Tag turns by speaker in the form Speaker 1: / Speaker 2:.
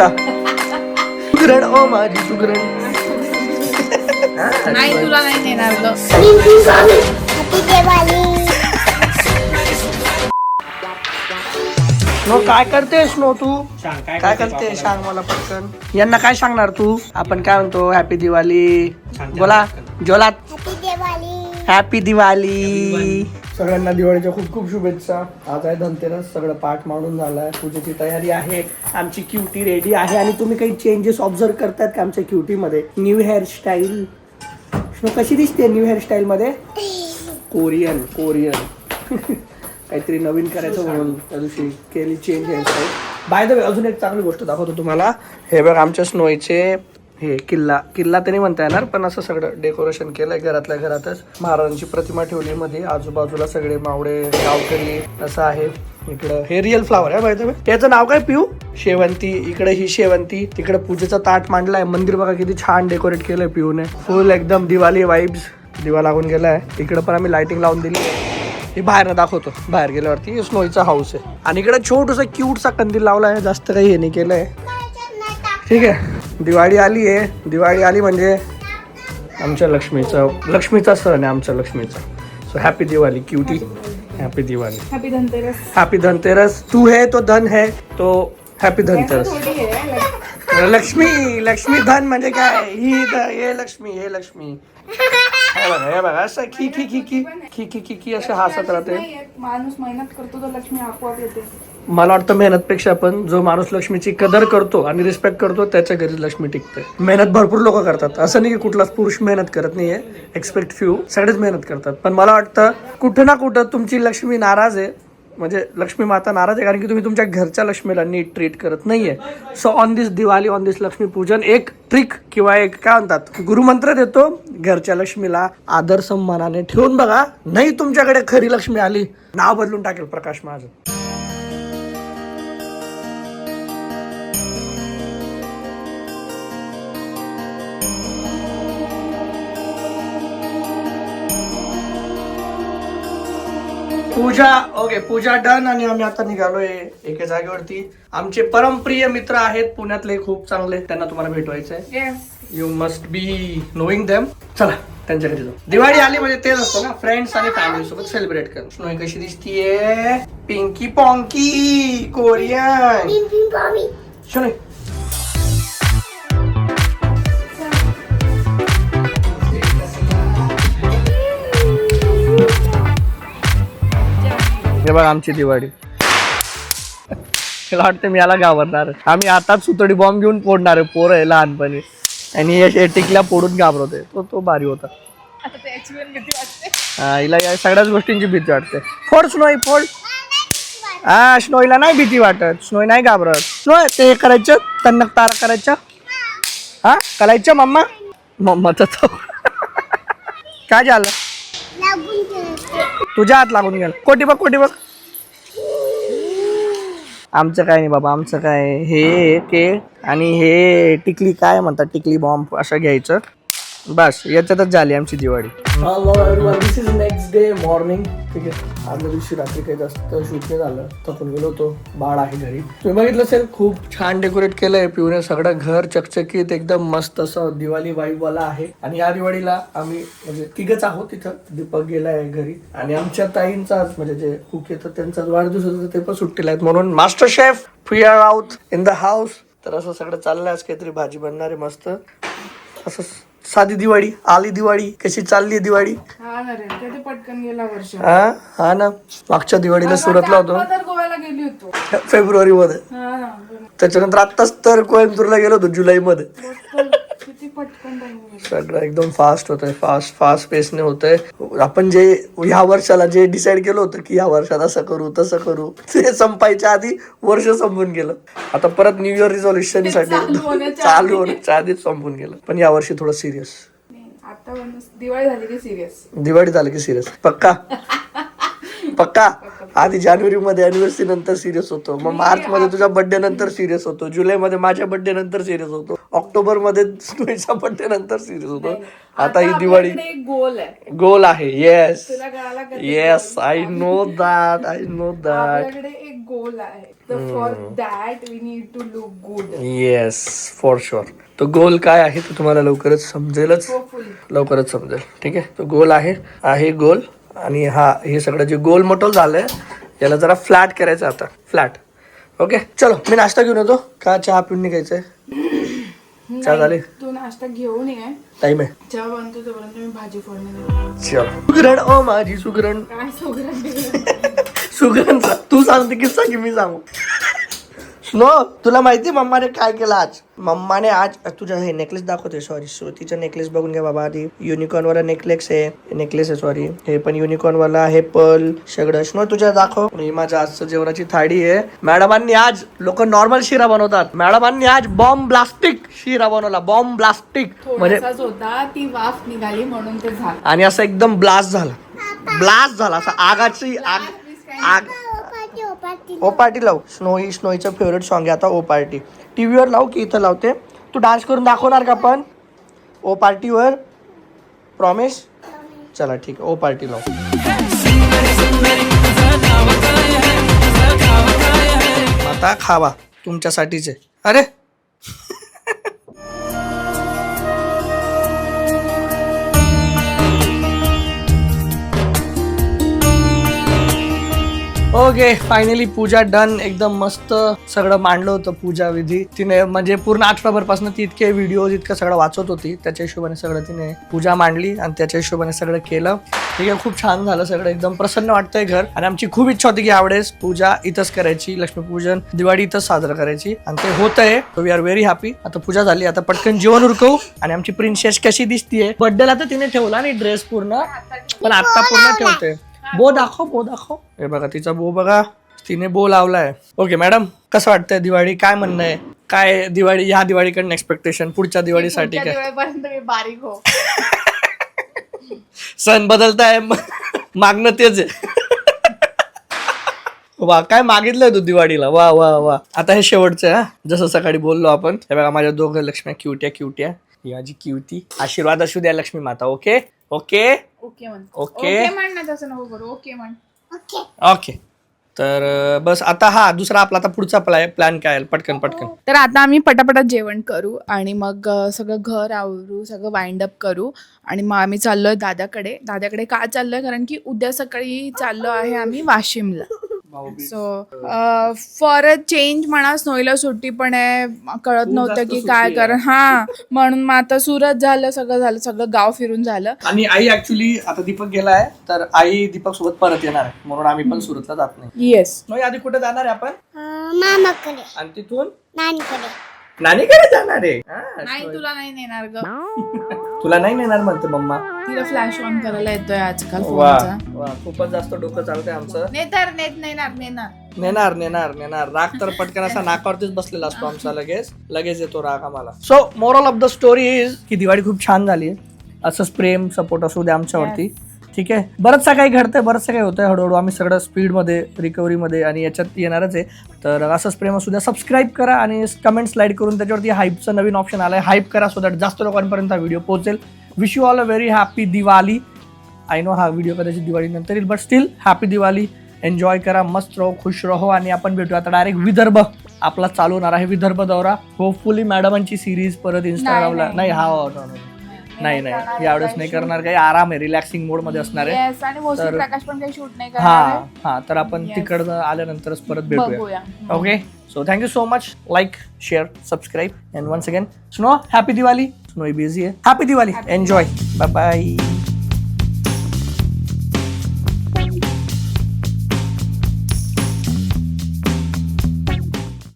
Speaker 1: पक्का सुगरण ओ माझी सुगरण
Speaker 2: नाही तुला नाही नेणार ग
Speaker 3: हॅपी दिवाळी
Speaker 1: नो काय करतेस नो तू काय करते सांग मला पटकन यांना काय सांगणार तू आपण काय म्हणतो हॅपी दिवाळी बोला जोलात
Speaker 3: हॅपी दिवाळी
Speaker 1: हॅपी दिवाळी सगळ्यांना दिवाळीच्या खूप खूप शुभेच्छा. आज आहे धनतेरस सगळं पाठ मांडून झालाय. पूजेची तयारी आहे. आमची क्युटी रेडी आहे आणि तुम्ही काही चेंजेस ऑब्झर्व करतायत का आमच्या क्युटीमध्ये न्यू हेअरस्टाईल कशी दिसते न्यू हेअरस्टाईलमध्ये कोरियन कोरियन काहीतरी नवीन करायचं म्हणून त्या दिवशी केली change hairstyle by the way अजून एक चांगली गोष्ट दाखवतो तुम्हाला. हे बघ आमच्या स्नोईचे हे किल्ला किल्ला तरी म्हणता येणार पण असं सगळं डेकोरेशन केलंय घरातल्या घरातच. महाराजांची प्रतिमा ठेवली मध्ये आजूबाजूला सगळे मावळे गावकरी असं आहे. इकडं हे रिअल फ्लावर आहे माहिती त्याचं नाव काय पिऊ? शेवंती. इकडे ही शेवंती. तिकडे पूजेचा ताट मांडलाय. मंदिर बघा किती छान डेकोरेट केलंय पिऊने. फुल एकदम दिवाळी वाईब्स दिवा लागून गेलाय. इकडे पण आम्ही लाइटिंग लावून दिली. हे बाहेर दाखवतो. बाहेर गेल्यावरती स्नोईचा हाऊस आहे. आणि इकडे छोटूसा क्यूटचा कंदील लावलाय. जास्त काही हे नाही केलंय. ठीक आहे. दिवाळी आली आहे. दिवाळी आली म्हणजे आमच्या लक्ष्मीचं लक्ष्मीचा सण आहे आमच्या लक्ष्मीचा. So happy Diwali cutie happy Diwali.
Speaker 2: Happy Dhanteras.
Speaker 1: Happy Dhanteras. तू है तो धन है. तो हॅपी धनतेरस. लक्ष्मी. लक्ष्मी धन म्हणजे काय? ही हे लक्ष्मी हे लक्ष्मी. हे बघा असं खी खी खी खी खी खी खी असं हसत राहते.
Speaker 2: माणूस मेहनत करतो तर लक्ष्मी आपोआप येते.
Speaker 1: मला वाटतं मेहनतपेक्षा पण जो माणूस लक्ष्मीची कदर करतो आणि रिस्पेक्ट करतो त्याच्या घरी लक्ष्मी टिकते. मेहनत भरपूर लोक करतात. असं नाही की कुठलाच पुरुष मेहनत करत नाहीये. एक्सपेक्ट फ्यू सगळेच मेहनत करतात. पण मला वाटतं कुठं ना कुठं तुमची लक्ष्मी नाराज आहे. म्हणजे लक्ष्मी माता नाराज आहे कारण की तुम्ही तुमच्या घरच्या लक्ष्मीला नीट ट्रीट करत नाहीये. So on this Diwali on this Lakshmi Pujan एक ट्रिक किंवा एक काय म्हणतात गुरुमंत्र देतो घरच्या लक्ष्मीला आदर सन्मानाने ठेवून बघा. नाही तुमच्याकडे खरी लक्ष्मी आली नाव बदलून टाकेल प्रकाश महाजन पूजा ओके पूजा डन आणि आम्ही आता निघालोय एका जागेवरती. आमचे परमप्रिय मित्र आहेत पुण्यातले खूप चांगले. त्यांना तुम्हाला भेटवायचंय.
Speaker 2: Yes
Speaker 1: you must be knowing them चला त्यांच्याकडे जाऊ. दिवाळी आली म्हणजे तेच असतं ना फ्रेंड्स आणि फॅमिली सोबत सेलिब्रेट कर स्नोई कशी दिसतीये? पिंकी पॉंकी कोरियन
Speaker 3: पिंपी
Speaker 1: हे बघ आमची दिवाळी. मला वाटतं मी याला घाबरणार. आम्ही आताच सुतडी बॉम्ब घेऊन फोडणार आहे पोरं आहे लहानपणी. आणि हे टिकल्या फोडून घाबरवते तो तो भारी होता.
Speaker 2: आता त्याची पण भीती वाटते
Speaker 1: हा, हिला या सगळ्याच गोष्टींची भीती वाटते. फोड स्नोई फोड. हा स्नोईला नाही भीती वाटत. स्नोई नाही घाबरत. स्नोय ते हे करायचं. तन्नक तारा करायचं. हा करायचं मम्मा. मम्माचा तो. काय झालं. तुझ्या हात लागून गेला. कोटी बघ कोटी बघ. आमचं काय नाही बाबा आमचं काय हे के आणि हे टिकली काय म्हणतात टिकली बॉम्ब असं घ्यायचं. बस याच्यातच झाली आमची Diwali. Hello this is next day morning ठीक आहे. आदल्या दिवशी रात्री काही जास्त शूट नाही झालं थकून गेलो होतो. बाळ आहे घरी. तुम्ही बघितलं असेल खूप छान डेकोरेट केलंय पिवणे सगळं घर चकचकीत एकदम मस्त असं दिवाळी वाईब वाला आहे. आणि या दिवाळीला आम्ही म्हणजे तिघच आहोत तिथं दीपक गेलाय घरी. आणि आमच्या ताईंचाच म्हणजे जे कुक येतात त्यांचा वाढदिवस होता ते पण सुट्टीला आहेत म्हणून. Master chef free are out in the house तर असं सगळं चाललंय आज काहीतरी भाजी बनणार आहे मस्त. असं साधी दिवाळी आली दिवाळी कशी चालली दिवाळी?
Speaker 2: हा ना रे कधी पटकन गेला वर्ष.
Speaker 1: हा? हा ना? मागच्या दिवाळीला सुरतला होतो
Speaker 2: आपण तर गोव्याला गेली होतो.
Speaker 1: फेब्रुवारी मध्ये
Speaker 2: हा. ना.
Speaker 1: त्याच्यानंतर आत्ताच तर कोइंबतूरला गेलो होतो जुलै मध्ये
Speaker 2: बघ, किती पटकन time गेला.
Speaker 1: सगळं एकदम फास्ट होतंय फास्ट फास्ट पेसने होतंय. आपण जे ह्या वर्षाला जे डिसाईड केलं होतं की ह्या वर्षात असं करू तसं करू ते संपायच्या आधी वर्ष संपून गेलं. आता परत न्यू इयर रिझॉल्युशनसाठी
Speaker 2: चालू होण्याच्या
Speaker 1: आधीच संपून गेलं. पण या वर्षी थोडं सिरियस
Speaker 2: पण दिवाळी झाली की सिरियस
Speaker 1: दिवाळी झाली की सिरियस पक्का? पक्का? आधी जानेवारी मध्ये अॅनिव्हर्सरी नंतर सिरियस होतो. मग मार्च मध्ये तुझ्या बर्थडे नंतर सिरियस होतो. जुलै मध्ये माझ्या बर्थडे नंतर सिरियस होतो. ऑक्टोबरमध्ये स्नोईच्या बर्थडे नंतर सिरियस होतो. आता ही दिवाळी
Speaker 2: गोल आहे.
Speaker 1: गोल आहे. Yes yes I know that I know that
Speaker 2: एक गोल आहे. For that we need to look good
Speaker 1: yes for sure तो गोल काय आहे? ते तुम्हाला लवकरच समजेलच. लवकरच समजेल. ठीक आहे? तो गोल आहे. आहे गोल आणि हा हे सगळं जे गोल मोटल झालंय याला जरा फ्लॅट करायचं आता. फ्लॅट. ओके चलो मी नाश्ता घेऊन येतो. का चहा पिऊन निघायचंय? चहा झाली?
Speaker 2: तू नाश्ता घेऊन ये.
Speaker 1: टाइम आहे.
Speaker 2: चहा बनतो तोपर्यंत मी भाजी फोडणी.
Speaker 1: चलो. सुगरण ओ माझी सुगरण.
Speaker 2: काय सोगरण?
Speaker 1: सुगरण तू सांगते किस्सा की मी सांगू. स्नो तुला माहिती मम्माने काय केलं आज? मम्माने आज तुझ्या हे नेकलेस दाखवते सॉरी श्रुतीचा नेकलेस बघून घ्या बाबा आधी. युनिकॉर्न वाला नेकलेस आहे. नेकलेस आहे सॉरी हे पण युनिकॉर्न वाला आहे पल सगळं. स्नो तुझ्या दाखव. ही माझ्या आजचं जेवणाची थाळी आहे. मॅडमांनी आज लोक नॉर्मल शिरा बनवतात. मॅडमांनी आज बॉम्ब ब्लास्टिक शिरा बनवला. बॉम्ब ब्लास्टिक म्हणजे
Speaker 2: होता ती वाफ निघाली म्हणून ते झालं.
Speaker 1: आणि असं एकदम ब्लास्ट झाला. ब्लास्ट झाला. असं आगाची आग आग
Speaker 3: ओ पार्टी
Speaker 1: लाव. स्नोई स्नोईचं फेवरेट सॉन्ग आहे आता ओ पार्टी टी व्हीवर लाव की इथं लावते. तू डान्स करून दाखवणार का पण? ओ पार्टीवर प्रॉमिस चला ठीक आहे ओ पार्टी लाव. आता खावा. तुमच्यासाठीच. आहे अरे! ओके फायनली पूजा डन एकदम मस्त सगळं मांडलं होतं पूजा विधी. तिने म्हणजे पूर्ण आठवडाभरपासून ती इतके व्हिडिओ इतकं सगळं वाचत होती. त्याच्या हिशोबाने सगळं तिने पूजा मांडली आणि त्याच्या हिशोबाने सगळं केलं. ठीक आहे खूप छान झालं सगळं. एकदम प्रसन्न वाटतंय घर. आणि आमची खूप इच्छा होती की यावेळेस पूजा इथंच करायची लक्ष्मीपूजन दिवाळी इथंच साजरं करायची. आणि ते होत आहे वी आर व्हेरी हॅपी आता पूजा झाली. आता पटकन जेवण उरकवू. आणि आमची प्रिन्सेस कशी दिसतीये. बर्थडेला तर तिने ठेवला नाही ड्रेस पूर्ण. पण आता पूर्ण ठेवते बो दाखव बो दाखव. हे बघा तिचा बो बघा. तिने बो लावलाय. ओके मॅडम कसं वाटतंय दिवाळी? काय म्हणणं आहे? काय दिवाळी ह्या दिवाळीकडनं एक्सपेक्टेशन पुढच्या दिवाळीसाठी काय?
Speaker 2: दिवाळीपर्यंत मी बारीक हो.
Speaker 1: सण बदलताय. मागणं तेच आहे. वा काय मागितलंय तू दिवाळीला? वा वा वा. आता हे शेवटचं आहे, हा. जसं सकाळी बोललो आपण. हे बघा माझ्या दोघं लक्ष्मी क्युट्या क्युट्या ही माझी क्युटी आशीर्वाद असू द्या Lakshmi Mata okay okay
Speaker 2: okay म्हण.
Speaker 1: ओके.
Speaker 2: ओके म्हण ना तसं नको करू. ओके म्हण.
Speaker 3: ओके.
Speaker 1: ओके. तर अं, बस आता हा दुसरा आपला आता पुढचा प्लॅ प्लॅन काय आहे? पटकन पटकन.
Speaker 2: तर आता आम्ही पटापटात जेवण करू आणि मग अ, सगळं घर आवरू सगळं वाइंड अप करू आणि मग आम्ही चाललोय दादाकडे. दादाकडे का चाललोय? कारण की उद्या सकाळी चाललो आहे आम्ही वाशिमला. सो फॉर अ चेंज म्हणा स्नोईला सुट्टी पण आहे. कळत नव्हतं की काय. कर हा म्हणून मग आता सुरत झालं सगळं झालं सगळं गाव फिरून झालं.
Speaker 1: आणि आई ऍक्च्युली आता दीपक गेलाय तर आई दीपक सोबत परत येणार आहे. म्हणून आम्ही पण सुरतला जात नाही.
Speaker 2: येस
Speaker 1: नाही आधी कुठे जाणार आहे आपण?
Speaker 3: मामाकडे.
Speaker 1: आणि तिथून?
Speaker 3: नानीकडे.
Speaker 1: नानीकडे जाणार आहे. हा,
Speaker 2: नाही तुला नाही नेणार ग.
Speaker 1: तुला नाही नेणार म्हणते मम्मा.
Speaker 2: तिला फ्लॅश ऑन करायला येतोय आजकाल
Speaker 1: वा
Speaker 2: फोनचा
Speaker 1: वा खूपच जास्त डोकं चालतंय आमचं.
Speaker 2: नेतर नेत नेणार नेणार.
Speaker 1: नेणार नेणार नेणार. राग तर पटकन असा नाकावरतीच बसलेला असतो आमचा लगेच. लगेच येतो राग आम्हाला. So moral of the story is की दिवाळी खूप छान झाली. असंच प्रेम सपोर्ट असू द्या आमच्यावरती. ठीक आहे? बरंचसं काही घडतंय बरंचसं काही होतंय. हळूहळू आम्ही सगळं स्पीडमध्ये रिकव्हरीमध्ये आणि याच्यात येणारच आहे. तर असंच प्रेम असू द्या. सबस्क्राईब करा आणि कमेंट स्लाईड करून त्याच्यावरती हाईपचं नवीन ऑप्शन आलं आहे हाईप करा सो दॅट जास्त लोकांपर्यंत हा व्हिडिओ पोहोचेल. Wish you all a very happy Diwali I know हा व्हिडिओ कदाचित दिवाळीनंतर येईल but still happy Diwali enjoy करा मस्त राहो खुश राहो आणि आपण भेटूया आता डायरेक्ट विदर्भ. आपला चालू होणार आहे विदर्भ दौरा. होपफुली मॅडमांची सिरीज परत इंस्टाग्रामला
Speaker 2: नाही,
Speaker 1: नाही हा हो. नाही नाही. यावेळेस नाही करणार काही. आराम आहे रिलॅक्सिंग मोडमध्ये असणार आहे. हा. हा तर आपण. तिकडनं आल्यानंतरच परत भेटूया. Okay so thank you so much like share subscribe and once again Snow happy Diwali Snow busy आहे happy Diwali enjoy bye bye